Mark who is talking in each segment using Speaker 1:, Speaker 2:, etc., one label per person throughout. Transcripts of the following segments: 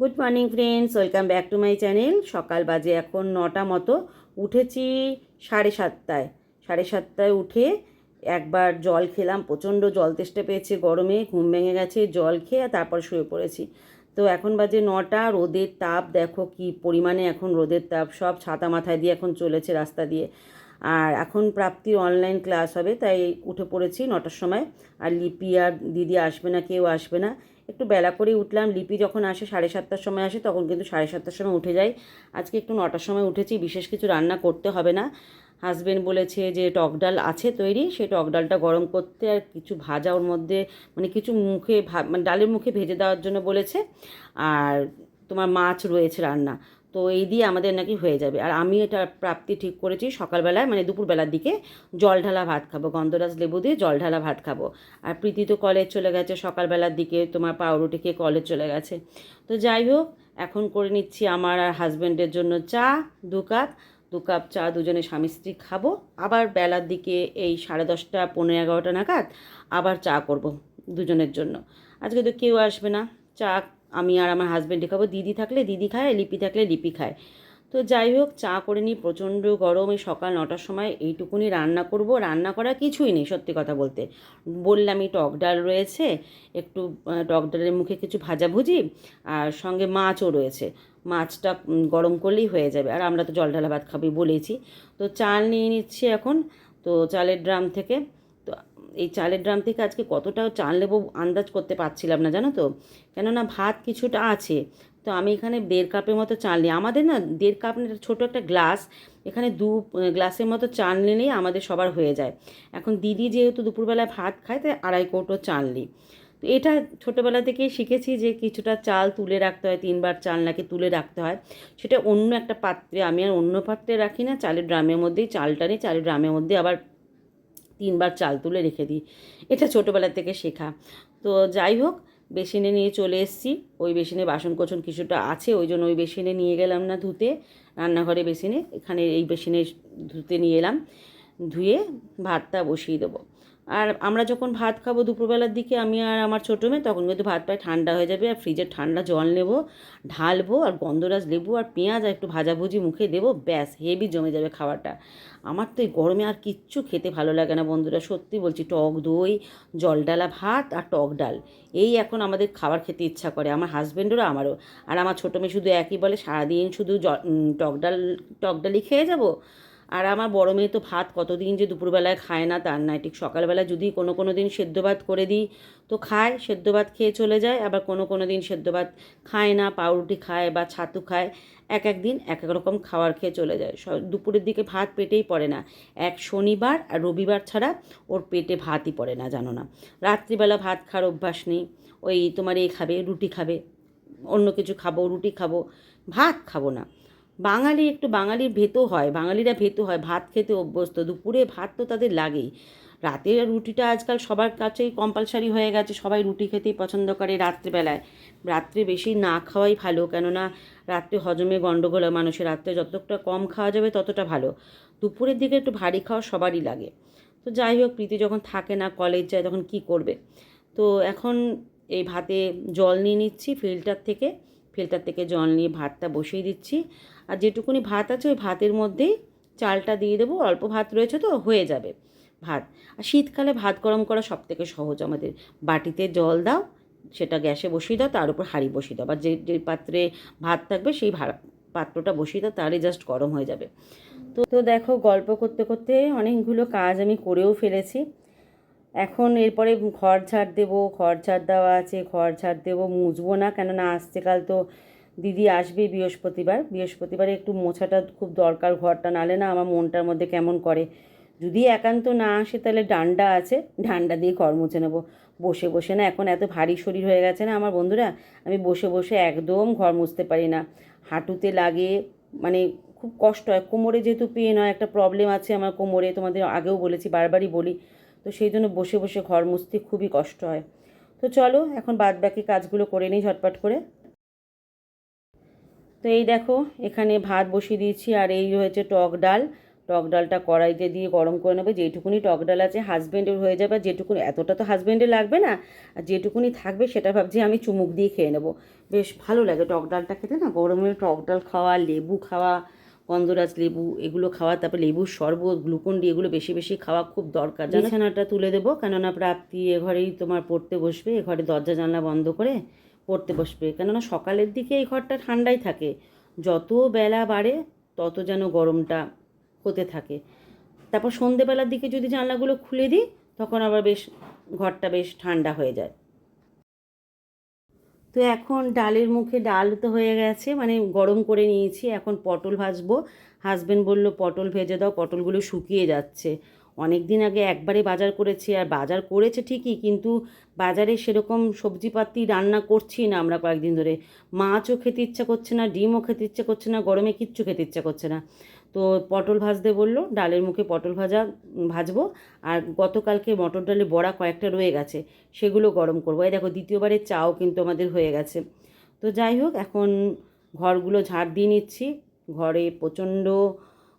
Speaker 1: Good morning friends welcome back to my channel সকাল বাজে এখন নটা মতো। উঠেছি সাড়ে সাতটায়। সাড়ে সাতটায় উঠে একবার জল খেলাম। প্রচণ্ড জল তেষ্টা পেয়েছে গরমে। ঘুম ভেঙে গেছে, জল খেয়ে তারপর শুয়ে পড়েছি। তো এখন বাজে নটা। রোদের তাপ, দেখো কি পরিমাণে এখন রোদের তাপ। সব ছাতা মাথায় দিয়ে এখন চলেছে রাস্তা দিয়ে। আর এখন প্রাপ্তির অনলাইন ক্লাস হবে, তাই উঠে পড়েছি নটার সময়। আর লিপি আর দিদি আসবে না, কেউ আসবে না। একটু বেলা করেই উঠলাম। লিপি যখন আসে সাড়ে সাতটার সময় আসে, তখন কিন্তু সাড়ে সাতটার সময় উঠে যাই। আজকে একটু নটার সময় উঠেছি, বিশেষ কিছু রান্না করতে হবে না। হাজবেন্ড বলেছে যে টক ডাল আছে তৈরি, সেই টক ডালটা গরম করতে আর কিছু ভাজা ওর মধ্যে মানে কিছু মুখে ভা মানে ডালের মুখে ভেজে দেওয়ার জন্য বলেছে। আর তোমার মাছ রয়েছে রান্না। তো এই দিয়ে আমাদের নাকি হয়ে যাবে। আর আমি এটা প্রাপ্তি ঠিক করেছি সকালবেলায় মানে দুপুরবেলার দিকে জল ঢালা ভাত খাব, গন্ধরাজ লেবু দিয়ে জল ঢালা ভাত খাব। আর প্রীতি তো কলেজ চলে গেছে, সকালবেলার দিকে তোমার পাউরুটি খেয়ে কলেজ চলে গেছে। তো যাই হোক, এখন করে নিচ্ছি আমার আর হাজব্যান্ডের জন্য চা, দু কাপ দু কাপ চা দুজনে স্বামী স্ত্রী খাব। আবার বেলার দিকে এই সাড়ে দশটা পনেরো এগারোটা নাগাদ আবার চা করব দুজনের জন্য। আজকে তো কেউ আসবে না, চা আমি আর আমার হাজব্যান্ডে খাব দিদি থাকলে দিদি খায়, লিপি থাকলে লিপি খায়। তো যাই হোক, চা করে নিই প্রচণ্ড গরম। এই সকাল নটার সময় এইটুকুনি রান্না করব। রান্না করা কিছুই নেই, সত্যি কথা বলতে। বললামই টক ডাল রয়েছে, একটু টক ডালের মুখে কিছু ভাজাভুজি আর সঙ্গে মাছও রয়েছে। মাছটা গরম করলেই হয়ে যাবে। আর আমরা তো জল ঢালা ভাত খাবি বলেছি তো চাল নিয়ে নিচ্ছি এখন। তো চালের ড্রাম থেকে এই চালের ড্রাম থেকে আজকে কতটা চাল নেব আন্দাজ করতে পারছিলাম না, জানো তো? কেননা ভাত কিছুটা আছে। তো আমি এখানে দেড় কাপের মতো চাল নিই। আমাদের না দেড় কাপ ছোটো একটা গ্লাস, এখানে দু গ্লাসের মতো চাল নিলেই আমাদের সবার হয়ে যায়। এখন দিদি যেহেতু দুপুরবেলায় ভাত খায়, তাই আড়াই কৌটো চাল নিই। তো এটা ছোটোবেলা থেকেই শিখেছি যে কিছুটা চাল তুলে রাখতে হয়, তিনবার চাল নাকি তুলে রাখতে হয়। সেটা অন্য একটা পাত্রে, আমি আর অন্য পাত্রে রাখি না, চালের ড্রামের মধ্যেই চালটা নিই, চালের ড্রামের মধ্যে আবার তিনবার চাল তুলে রেখে দিই। এটা ছোটোবেলা থেকে শেখা। তো যাই হোক, বেসিনে নিয়ে চলে এসেছি। ওই বেসিনে বাসন কোচন কিছুটা আছে, ওই জন্য ওই বেসিনে নিয়ে গেলাম না ধুতে। রান্নাঘরে বেসিনে, এখানে এই বেসিনে ধুতে নিয়ে এলাম। ধুয়ে ভাতটা বসিয়ে দেবো। আর আমরা যখন ভাত খাব দুপুরবেলার দিকে আমি আর আমার ছোটো মেয়ে তখন কিন্তু ভাত প্রায় ঠান্ডা হয়ে যাবে। আর ফ্রিজের ঠান্ডা জল নেব ঢালবো আর গন্ধরাজ লেবু আর পেঁয়াজ আর একটু ভাজাভুজি মুখে দেবো ব্যাস হেভি জমে যাবে খাবারটা। আমার তো এই গরমে আর কিচ্ছু খেতে ভালো লাগে না বন্ধুরা সত্যি বলছি টক দই জলডালা ভাত আর টক ডাল এই এখন আমাদের খাবার খেতে ইচ্ছা করে আমার হাজব্যান্ডেরও আমারও। আর আমার ছোটো মেয়ে শুধু একই বলে সারাদিন শুধু জ উম, টক ডাল টক ডালই খেয়ে যাব। আর আমার বড় মেয়ে তো ভাত কতদিন যে দুপুরবেলায় খায় না তার নয় ঠিক সকালবেলা যদি কোনো কোনো দিন সেদ্ধ ভাত করে দিই, তো খায়, সেদ্ধ ভাত খেয়ে চলে যায়, আবার কোনো কোনো দিন সেদ্ধ ভাত খায় না, পাউরুটি খায় বা ছাতু খায়, এক এক দিন এক এক রকম খাবার খেয়ে চলে যায়। দুপুরের দিকে ভাত পেটেই পড়ে না। এক শনিবার আর রবিবার ছাড়া ওর পেটে ভাতই পড়ে না, জানো না। রাত্রিবেলা ভাত খাওয়ার অভ্যাস নেই। ওই তোমার এই খাবে, রুটি খাবে, অন্য কিছু খাব, রুটি খাব, ভাত খাব না। বাঙালি একটু বাঙালির ভেতো হয়, বাঙালিরা ভেতো হয়, ভাত খেতে অভ্যস্ত, দুপুরে ভাত তো তাদের লাগেই। রাতের রুটিটা আজকাল সবার কাছেই কম্পালসারি হয়ে গেছে, সবাই রুটি খেতেই পছন্দ করে রাত্রেবেলায়। রাত্রে বেশি না খাওয়াই ভালো, কেননা রাত্রে হজমে গণ্ডগোল হয় মানুষের, রাত্রে যতটা কম খাওয়া যাবে ততটা ভালো। দুপুরের দিকে একটু ভারী খাওয়া সবারই লাগে। তো যাই হোক, প্রীতি যখন থাকে না কলেজ যায় তখন কি করবে? তো এখন এই ভাতে জল নিয়ে নিচ্ছি ফিল্টার থেকে। ফিল্টার থেকে জল নিয়ে ভাতটা বসিয়ে দিচ্ছি। আর যেটুকুনি ভাত আছে ওই ভাতের মধ্যেই চালটা দিয়ে দেবো। অল্প ভাত রয়েছে তো, হয়ে যাবে ভাত। আর শীতকালে ভাত গরম করা সব থেকে সহজ আমাদের। বাটিতে জল দাও, সেটা গ্যাসে বসিয়ে দাও, তার উপর হাঁড়ি বসিয়ে দাও। বা যে যে পাত্রে ভাত থাকবে সেই পাত্রটা বসিয়ে দাও, তারই জাস্ট গরম হয়ে যাবে। তো তো দেখো গল্প করতে করতে অনেকগুলো কাজ আমি করেও ফেলেছি। এখন এরপরে খড় ঝাড় দেবো খড় ঝাড় দেওয়া আছে খড় ঝাড় দেবো, মুছবো না, কেননা আসছে কাল তো দিদি আসবে বৃহস্পতিবার। বৃহস্পতিবারে একটু মোছাটা খুব দরকার ঘরটা, নালে না আমার মনটার মধ্যে কেমন করে। যদি একান্ত না আসে তাহলে ডান্ডা আছে, ডান্ডা দিয়ে ঘর মুছে নেব। বসে বসে না, এখন এত ভারী শরীর হয়ে গেছে না আমার বন্ধুরা, আমি বসে বসে একদম ঘর মুছতে পারি না। হাঁটুতে লাগে মানে খুব কষ্ট হয়। কোমরে যেহেতু পেন হয়, একটা প্রবলেম আছে আমার কোমরে, তোমাদের আগেও বলেছি, বারবারই বলি। তো সেই জন্য বসে বসে ঘর মুছতে খুবই কষ্ট হয়। তো চলো, এখন বাদ বাকি কাজগুলো করে নিই ঝটপট করে। তো এই দেখো, এখানে ভাত বসিয়ে দিয়েছি আর এই হয়েছে টক ডাল। টক ডালটা কড়াইতে দিয়ে গরম করে নেব। যেটুকুনি টক ডাল আছে হাজব্যান্ডের হয়ে যাবে আর যেটুকুনি, এতটা তো হাজব্যান্ডের লাগবে না। আর যেটুকুনি থাকবে সেটা ভাবছি আমি চুমুক দিয়ে খেয়ে নেব। বেশ ভালো লাগে টক ডালটা খেতে না? গরমে টক ডাল খাওয়া, লেবু খাওয়া গন্ধরাজ লেবু এগুলো খাওয়া, তারপর লেবুর শরবত, গ্লুকন ডি এগুলো বেশি বেশি খাওয়া খুব দরকার বিছানাটা তুলে দেবো, কেননা প্রাপ্তি এ ঘরেই তোমার পড়তে বসবে, এ ঘরে দরজা জানলা বন্ধ করে পড়তে বসবে, কেননা সকালের দিকে এই ঘরটা ঠান্ডাই থাকে। যত বেলা বাড়ে, তত যেন গরমটা হতে থাকে। তারপর সন্ধেবেলার দিকে যদি জানলাগুলো খুলে দিই, তখন আবার বেশ ঘরটা বেশ ঠান্ডা হয়ে যায়। তো এখন ডালের মুখে ডাল তো হয়ে গেছে মানে গরম করে নিয়েছি, এখন পটল ভাজবো। হাজবেন্ড বলল, পটল ভেজে দাও, পটলগুলো শুকিয়ে যাচ্ছে। অনেক দিন আগে একবারে বাজার করেছি, আর বাজার করেছে ঠিকই, কিন্তু বাজারে সেরকম সবজিপাতি রান্না করছি না আমরা কয়েকদিন ধরে। মাছও খেতে ইচ্ছা করছে না, ডিমও খেতে ইচ্ছা করছে না, গরমে কিচ্ছু খেতে ইচ্ছা করছে না। তো পটল ভাজতে বলল, ডালের মুখে পটল ভাজা ভাজবো। আর গতকালকে মটর ডালে বড়া কয়েকটা রয়ে গেছে, সেগুলো গরম করব। এই দেখো, দ্বিতীয়বারের চাও কিন্তু আমাদের হয়ে গেছে। তো যাই হোক, এখন ঘরগুলো ঝাড় দিয়ে নিচ্ছি। ঘরে প্রচণ্ড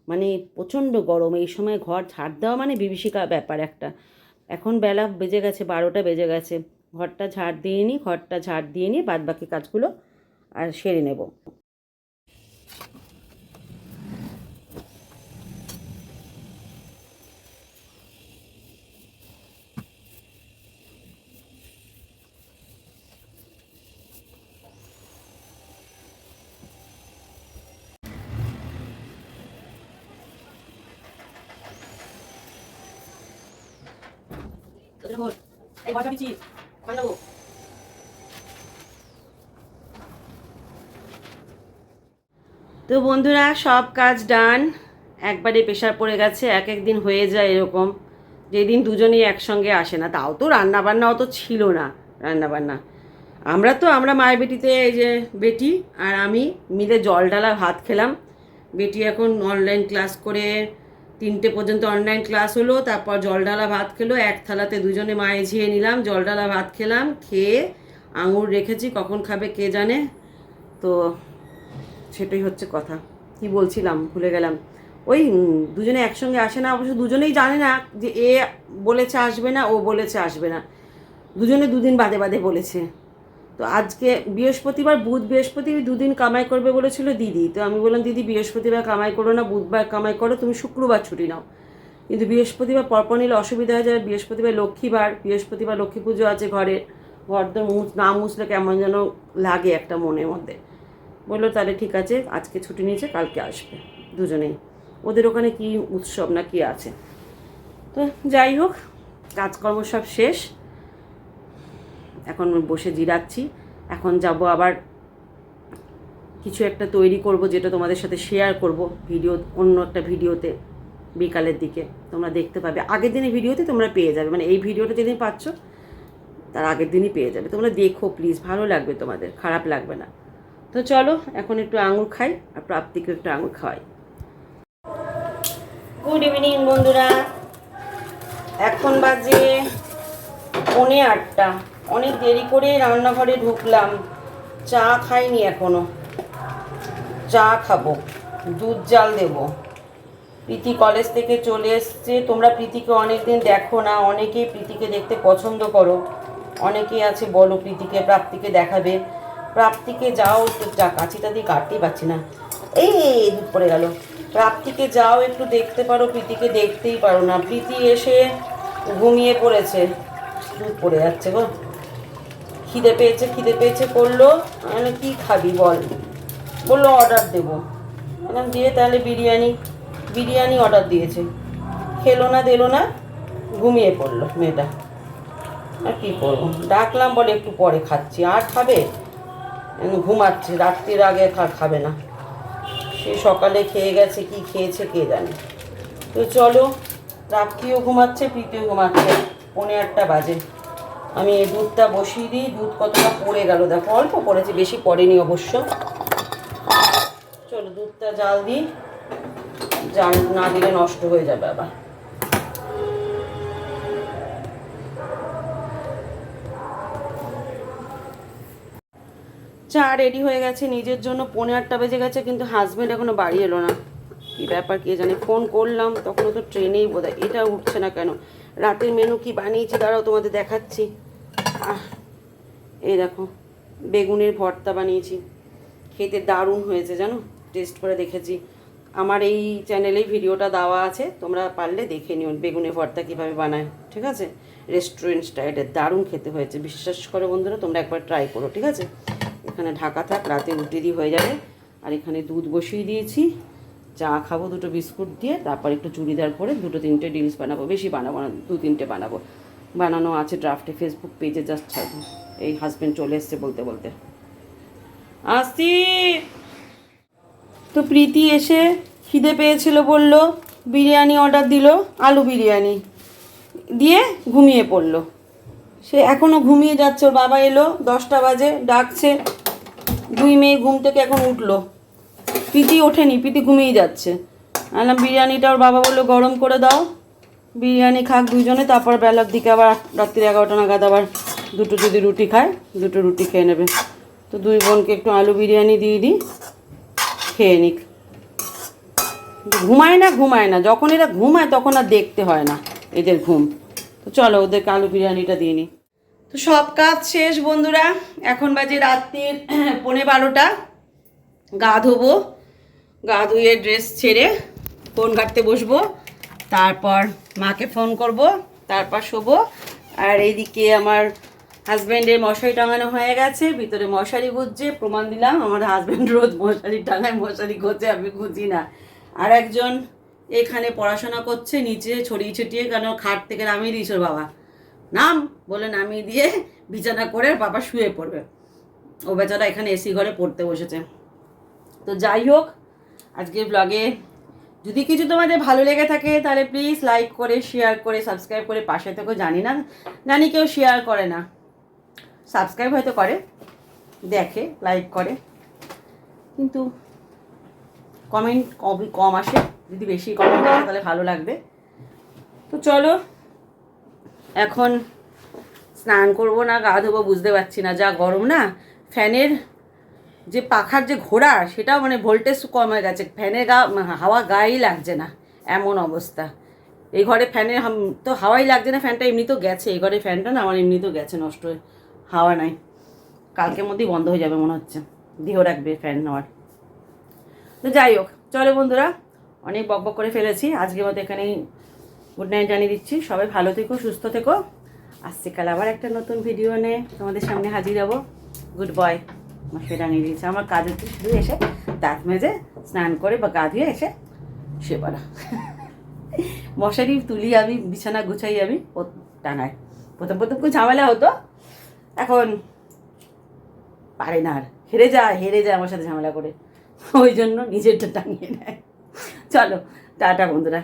Speaker 1: মানে প্রচণ্ড গরম। এই সময় ঘর ঝাড় দেওয়া মানে বিভীষিকা ব্যাপার একটা। এখন বেলা বেজে গেছে, বারোটা বেজে গেছে। ঘরটা ঝাড় দিয়ে নিই, ঘরটা ঝাড় দিয়ে নিই বাদ বাকি কাজগুলো আর সেরে নেব। তো বন্ধুরা, সব কাজ ডান। একবারে প্রেশার পড়ে গেছে এক এক দিন হয়ে যায় এরকম। যেদিন দুজনেই একসঙ্গে আসে না, তাও তো রান্না বান্না অত ছিল না রান্না বান্না আমরা তো, আমরা মায়ের বেটিতে এই যে বেটি আর আমি মিলে জল ডালা ভাত খেলাম। বেটি এখন অনলাইন ক্লাস করে তিনটে পর্যন্ত অনলাইন ক্লাস হলো, তারপর জল ডালা ভাত খেলো, এক থালাতে দুজনে মায়ে ঝিয়ে নিলাম জল ডালা ভাত খেলাম, খেয়ে আঙুর রেখেছি, কখন খাবে কে জানে? তো সেটাই হচ্ছে কথা। কি বলছিলাম, ভুলে গেলাম। ওই দুজনে একসঙ্গে আসে না, অবশ্য দুজনেই জানে না যে এ বলেছে আসবে না, ও বলেছে আসবে না। দুজনে দুদিন বাদে বাদে বলেছে। তো আজকে বৃহস্পতিবার, বুধ বৃহস্পতি দুদিন কামাই করবে বলেছিল দিদি। তো আমি বললাম, দিদি, বৃহস্পতিবার কামাই করো না, বুধবার কামাই করো, তুমি শুক্রবার ছুটি নাও। কিন্তু বৃহস্পতিবার পরপর নিলে অসুবিধা হয়ে যাবে। বৃহস্পতিবার লক্ষ্মীবার বৃহস্পতিবার লক্ষ্মী পুজো আছে ঘরে। ঘর তো মুছ, না মুছলে কেমন যেন লাগে একটা মনের মধ্যে। বলল, তাহলে ঠিক আছে, আজকে ছুটি নিয়েছে, কালকে আসবে। দুজনেই। ওদের ওখানে কি উৎসব না কি আছে? তো যাই হোক, কাজকর্ম সব শেষ। এখন বসে জিরাচ্ছি। এখন যাব আবার কিছু একটা তৈরি করব যেটা তোমাদের সাথে শেয়ার করব ভিডিও, অন্য একটা ভিডিওতে বিকালের দিকে। তোমরা দেখতে পাবে। আগের দিনের ভিডিওতে তোমরা পেয়ে যাবে। মানে এই ভিডিওটা যেদিন পাচ্ছ, তার আগের দিনই পেয়ে যাবে। তোমরা দেখো প্লিজ ভালো লাগবে তোমাদের, খারাপ লাগবে না। তো চলো, এখন একটু আঙুর খাই আর প্রাপ্তিকে একটু আঙুর খাওয়াই। গুড ইভিনিং বন্ধুরা। এখন বাজে পৌনে আটটা। অনেক দেরি করে রান্নাঘরে ঢুকলাম। চা খাইনি এখনও। চা খাব, দুধ জাল দেব। প্রীতি কলেজ থেকে চলে এসছে। তোমরা প্রীতিকে অনেকদিন দেখো না, অনেকেই প্রীতিকে দেখতে পছন্দ করো। অনেকেই আছে, বলো প্রীতিকে, প্রাপ্তিকে দেখাবে। প্রাপ্তিকে যাও একটু, যা কাছিটা দিয়ে কাটতেই পারছি না। এই দুধ পড়ে গেল। প্রাপ্তিকে যাও, একটু দেখতে পারো, প্রীতিকে দেখতেই পারো না। প্রীতি এসে ঘুমিয়ে পড়েছে। দুধ পড়ে যাচ্ছে গো। খিদে পেয়েছে খিদে পেয়েছে, করল। মানে কি খাবি বল? বলল অর্ডার দেবো। বললাম, দিয়ে তাহলে বিরিয়ানি বিরিয়ানি অর্ডার দিয়েছে। খেলো না, দিলো না, ঘুমিয়ে পড়ল মেয়েটা। আর কী করব? ডাকলাম, বলে একটু পরে খাচ্ছি। আর খাবে? ঘুমাচ্ছে, রাত্রির আগে খাবে না। সে সকালে খেয়ে গেছে, কি খেয়েছে কে জানে। তো চলো, রাত্রিও ঘুমাচ্ছে, প্রীতিও ঘুমাচ্ছে, পৌনে আটটা বাজে। আমি এই দুধটা বসিয়ে দিই, দুধ কতটা পড়ে গেল দেখো, অল্প পড়েছে, বেশি পড়েনি অবশ্য। চলো দুধটা জাল দিই, জাল না দিলে নষ্ট হয়ে যাবে আবার। চা রেডি হয়ে গেছে, নিজের জন্য পনেরো আটটা বেজে গেছে, কিন্তু হাজব্যান্ড এখনও বাড়ি এলো না। কী ব্যাপার কে জানে ফোন করলাম তখনও তো ট্রেনেই বোধ এটা উঠছে না কেন? রাতের মেনু কি বানিয়েছি দাঁড়াও তোমাদের দেখাচ্ছি। আহ, এই দেখো, বেগুনের ভর্তা বানিয়েছি। খেতে দারুণ হয়েছে জানো টেস্ট করে দেখেছি। আমার এই চ্যানেলেই ভিডিওটা দেওয়া আছে, তোমরা পারলে দেখে নিও বেগুনের ভর্তা কীভাবে বানায়, ঠিক আছে? রেস্টুরেন্ট স্টাইলের দারুণ খেতে হয়েছে, বিশ্বাস করো বন্ধুরা, তোমরা একবার ট্রাই করো, ঠিক আছে? এখানে ঢাকা থাক, রাতে রুটি দিয়ে হয়ে যাবে। আর এখানে দুধ বসিয়ে দিয়েছি। চা খাব, দুটো বিস্কুট দিয়ে, তারপর একটু চুড়িদার করে দুটো তিনটে ডিলস বানাবো, বেশি বানাবো না, দু তিনটে বানাবো। বানানো আছে ড্রাফটে ফেসবুক পেজে জাস্ট ছাড়বো এই হাজব্যান্ড চলে এসছে বলতে বলতে। আসছি তো প্রীতি এসে খিদে পেয়েছিল বলল, বিরিয়ানি অর্ডার দিল, আলু বিরিয়ানি দিয়ে ঘুমিয়ে পড়ল। সে এখনও ঘুমিয়ে যাচ্ছে, ওর বাবা এলো, দশটা বাজে, ডাকছে। দুই মেয়ে ঘুম থেকে এখন উঠল। প্রীতি ওঠেনি, প্রীতি ঘুমিয়ে যাচ্ছে। আনলাম বিরিয়ানিটা, ওর বাবা বলল, গরম করে দাও। বিরিয়ানি খাক দুজনে তারপর বেলার দিকে আবার রাত্রি এগারোটা নাগাদ আবার দুটো যদি রুটি খায়, দুটো রুটি খেয়ে নেবে। তো দুই বোনকে একটু আলু বিরিয়ানি দিয়ে দিই, খেয়ে নিক। ঘুমায় না ঘুমায় না। যখন এরা ঘুমায়, তখন আর দেখতে হয় না এদের ঘুম। তো চলো, ওদেরকে আলু বিরিয়ানিটা দিয়ে নিই। তো সব কাজ শেষ, বন্ধুরা। এখন বাজে রাত্রির পৌনে বারোটা। গা ধোবো। গা ধুয়ে ড্রেস ছেড়ে ফোন ঘাটতে বসবো। তারপর মাকে ফোন করব, তারপর শোবো। আর এইদিকে আমার হাজব্যান্ডের মশারি টাঙানো হয়ে গেছে, ভিতরে মশারি গুজছে, প্রমাণ দিলাম, আমার হাজব্যান্ড রোজ মশারি টাঙায়, মশারি গোছে আমি গুজি না। আর একজন এখানে পড়াশোনা করছে, নিচে ছড়িয়ে ছিটিয়ে কেন খাট থেকে নামিয়ে দিয়েছ বাবা? নাম বলে নামিয়ে দিয়ে বিছানা করে বাবা শুয়ে পড়বে। ও বেচারা এখানে এসি ঘরে পড়তে বসেছে। তো যাই হোক আজকের ব্লগে যদি কিছু তোমাদের ভালো লেগে থাকে, তাহলে প্লিজ লাইক করে শেয়ার করে সাবস্ক্রাইব করে পাশে থেকেও জানি না। জানি কেউ শেয়ার করে না। সাবস্ক্রাইব হয়তো করে, দেখে লাইক করে। কিন্তু কমেন্ট কম কম আসে। যদি বেশি কমেন্ট আসে, তাহলে ভালো লাগবে। তো চলো, এখন স্নান করব না, গা ধোবো, বুঝতে পারছি না। যা গরম না, ফ্যানের যে পাখার যে ঘোড়া, সেটাও মানে ভোল্টেজ কমে গেছে। ফ্যানের গা, হাওয়া গায়েই লাগছে না, এমন অবস্থা। এই ঘরে ফ্যানের তো হাওয়াই লাগছে না ফ্যানটা এমনি তো গেছে। এই ঘরে ফ্যানটা না, আমার এমনি তো গেছে, নষ্ট হয়ে, হাওয়া নাই। কালকের মধ্যেই বন্ধ হয়ে যাবে মনে হচ্ছে। দেহ রাখবে ফ্যান নেওয়ার। তো যাই হোক, চলো বন্ধুরা, অনেক বক বক করে ফেলেছি। আজকের মতো এখানেই গুড নাইট জানিয়ে দিচ্ছি। সবাই ভালো থেকো, সুস্থ থেকো। আসছে কাল আবার একটা নতুন ভিডিও নিয়ে তোমাদের সামনে হাজির হব। গুড বয় আমার সেটা নিয়ে দিয়েছে আমার কাজ হচ্ছে শুধু এসে দাঁত মেজে স্নান করে বা গা ধুয়ে এসে শুয়ে পড়া। মশারি, তুলি আমি, বিছানা গুছাই আমি টাঙায় প্রথম প্রথম খুব ঝামেলা হতো। এখন পারে না আর। হেরে যা, হেরে যায় আমার সাথে ঝামেলা করে। ওই জন্য নিজেরটা টাঙিয়ে নেয়। চলো, টাটা বন্ধুরা।